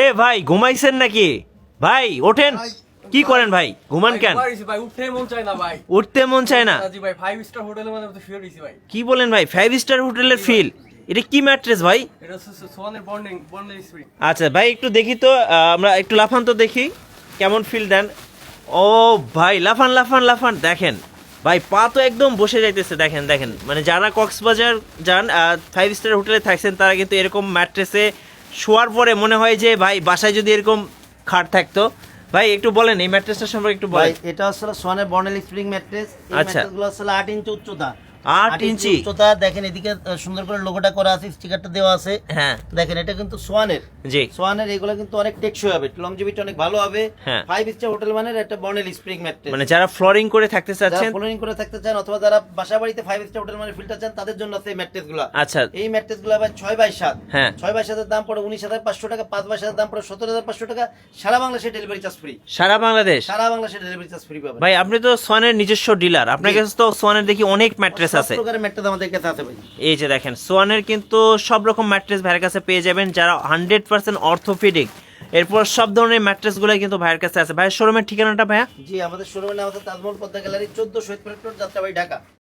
এ ভাই ঘুমাইছেন নাকি? ভাই ওঠেন। কি করেন ভাই? ঘুমান কেন? ভাই উঠতে মন চায় না ভাই। উঠতে মন চায় না? জি ভাই ফাইভ স্টার ভাই। কি বলেন ভাই ফাইভ স্টার হোটেলের ফিল এটা কি ম্যাট্রেস ভাই? এটা সোয়ানের বন্ডিং বন্ডিং আচ্ছা ভাই একটু দেখি তো আমরা একটু লাফান তো দেখি কেমন ফিল দেন। ও ভাই লাফান লাফান লাফান দেখেন। ভাই পা তো একদম বসে যাইতেছে দেখেন দেখেন। মানে যারা কক্সবাজার যান ফাইভ স্টার হোটেলে থাকছেন তারা কিন্তু এরকম ম্যাট্রেসে শোয়ার পরে মনে হয় যে ভাই বাসায় যদি এরকম খাট থাকতো। ভাই একটু বলেন এই ম্যাট্রেসটার সম্পর্কে একটু বলেন। এটা আসলে সোয়ানের বর্নেল স্প্রিং ম্যাট্রেস এই আচ্ছা। ম্যাট্রেসগুলো আসলে আট ইঞ্চি উচ্চতা। আট ইঞ্চি? উচ্চতা দেখেন এদিকে সুন্দর করে লোগোটা করা আছে স্টিকারটা দেওয়া আছে। হ্যাঁ। দেখেন এটা কিন্তু সোয়ানের। জি। সোয়ানের এগুলো কিন্তু অনেক টেকসই হবে লংজিভিটি অনেক ভালো হবে। হ্যাঁ। ফাইভ স্টার হোটেল মানের একটা স্প্রিং ম্যাট্রেস মানে যারা ফ্লোরিং করে থাকতে চাচ্ছেন ফলোইং করে থাকতে চান অথবা যারা বাসা বাড়িতে ফাইভ স্টার হোটেল মানে ফিল্টার চান তাদের জন্য আছে এই ম্যাট্রেসগুলা। আচ্ছা। এই ম্যাট্রেসগুলো আবার ছয় বাই সাত। হ্যাঁ। ছয় বাই সাতের দাম পড়ে উনিশ হাজার পাঁচশো টাকা পাঁচ বাই সাতের দাম পড়ে সতেরো হাজার পাঁচশো টাকা। সারা বাংলাদেশে ডেলিভারি চার্জ ফ্রি সারা বাংলাদেশ? সারা বাংলাদেশে ডেলিভারি চার্জ ফ্রি পাবেন। ভাই আপনি তো সোয়ানের নিজস্ব ডিলার আপনার। কাছে তো সোয়ানের দেখি অনেক ম্যাট্রেস সব আছে। ম্যাট্রেস আমাদের কাছে আছে ভাই। এই যে দেখেন সোয়ানের কিন্তু সব রকম ম্যাট্রেস ভাইয়ের কাছে পেয়ে যাবেন যারা হান্ড্রেড পার্সেন্ট অর্থোপেডিক এরপর সব ধরনের ম্যাট্রেসগুলো কিন্তু ভাইয়ের কাছে আছে। ভাইয়ের শোরুমের ঠিকানাটা ভাইয়া? জি আমাদের শোরুমে আমাদের তাজমহল পদ্মা গ্যালারি চোদ্দ শহীদ প্লেট যাত্রাবাড়ি ঢাকা।